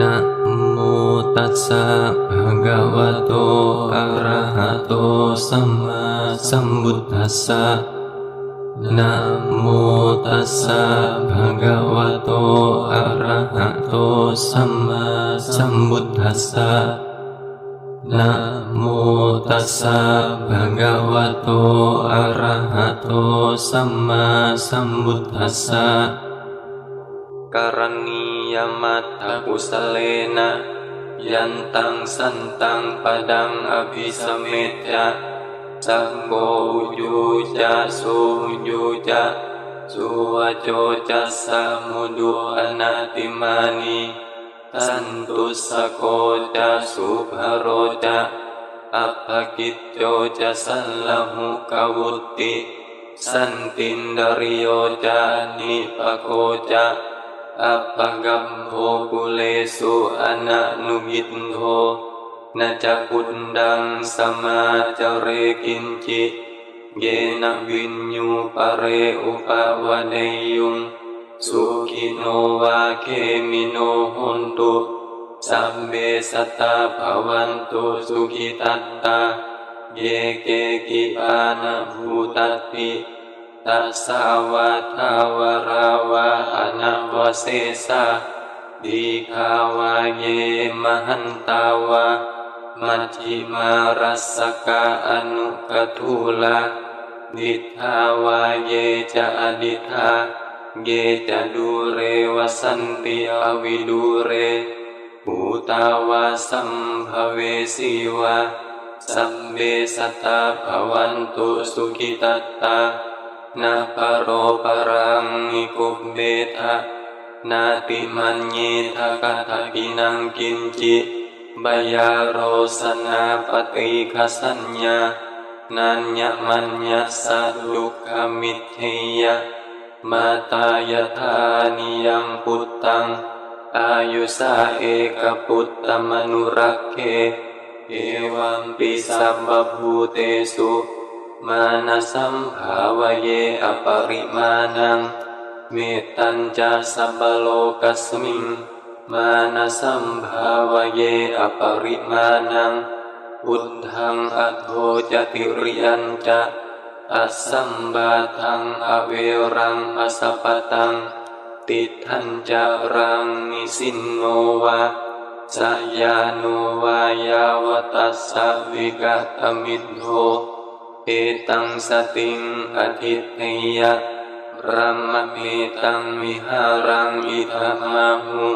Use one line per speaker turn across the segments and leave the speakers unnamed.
นะโมตัสสะภะคะวะโตอะระหะโตสัมมาสัมพุทธัสสะนะโมตัสสะภะคะวะโตอะระหะโตสัมมาสัมพุทธัสสะนะโมตัสสะภะคะวะโตอะระหะโตสัมมาสัมพุทธัสสะกรณียมัตถกุสเลนะยันตังสันตังปดังอภิสเมตจะสังโฆยูจะสุยูจะสุวโจจะสามุดุอนาติมานิสันตุสโกจะสุภโรจะอัปปกิจโจจะสัลลหุกวุตติสันติ อัปปกัมโภกุเลสุอนันุกินโทนาจักขุนดังสมาจเรกินจิเยนะวินยูปะเรอุปวะเนยุงสุขิโนวาเคมิโนหุนตุสัมเบสตตาภวันตุสุขิตัตตาเยเกกิปานะภูตัตติ ตัสสาวะทาวราวะอนาวเสสะดีขาวาเยมหันตาวะมัชฌิมารัสกะอนุกทุลาดิทาวาเยจะอดิทาเยจะดูเรวสันติอวิดูเรภูตาวาสัมภเวสีวะสัมเบสตาภวันตุสุขิตตา นาปโรปรังนิกุปเบทะนาติมันเยทะกะทะกินังกินจิบายาโรสนาปฏิคสัญญานัญญมัญญสัตลุขมิทเทยะมาตายธานิยังพุตตังอายุสาเอกพุตตมนุรักเขเอวัมปิสัมบภูเตสุ มานะสัมภาวเยอปริมาณัง เมตตัญจะสัพพโลกัสมิง มานะสัมภาวเยอปริมาณัง อุทธังอโทจติริยันจะอัสสัมบาทังอเวรังอสัพตัง ติทันจารังนิสินโนวาสยาโนวายาวตัสสวิกตมิโท เอตังสติงอธิเทยะรัมมเมตังมิหารังอิทามาหุ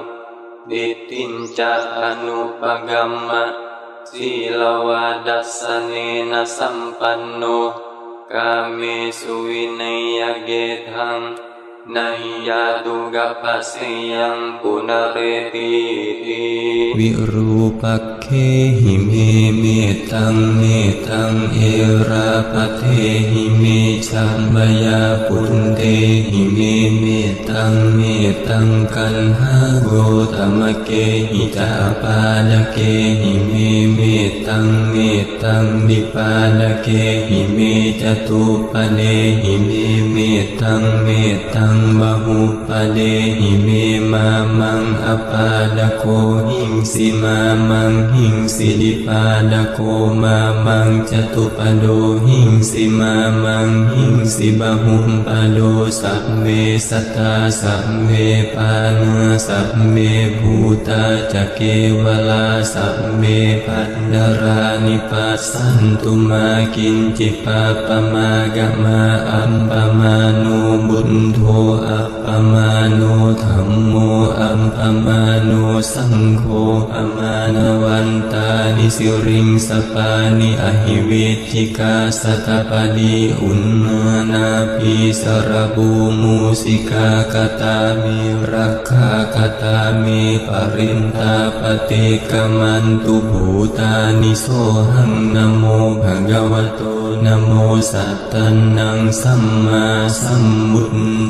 ดิตินจาอนุปกัมมะสีลวาดัสสเนนะสัมปันโนกาเมสุวินัยเกทังนาหิยาตุกัปปะเสยังปุณเรติวิรูปก เคหิเมเมตังเมตังเอราปะเทหิเมชัมบยาปุณเตหิเมเมตังเมตังกันหาโกธรรมเกหิตาปาดเกหิเมเมตังเมตังดิปาดเกหิเมจตุปเนหิเมเมตังเมตังบาหุปเดหิเมมามังอปาดโกหิงสิมามังหิิงสิดิปาดโกมามังจตุปโดหิงสิมามังหิงสิบาหุปโดสัพเวสัตตาสัพเวปานาสัพเวภูตาจักเกวลาสัพเวปัตดารานิปัสสันตุมากินจิปาปมากะมาอัมปมานุบุญโทอัปปมาโนธรรมโมอัมปมาโนสังโฆอมานวันตานิสิริงสปานิอหิเวทิกาสตปดีอุณนานาภิสรบูมูสิกากตามิรักขากตามิปรินตาปฏิกมันตุภูตานิโสหังนโมภะคะวโตนโมสัตตันังสัมมาสัมพุทธ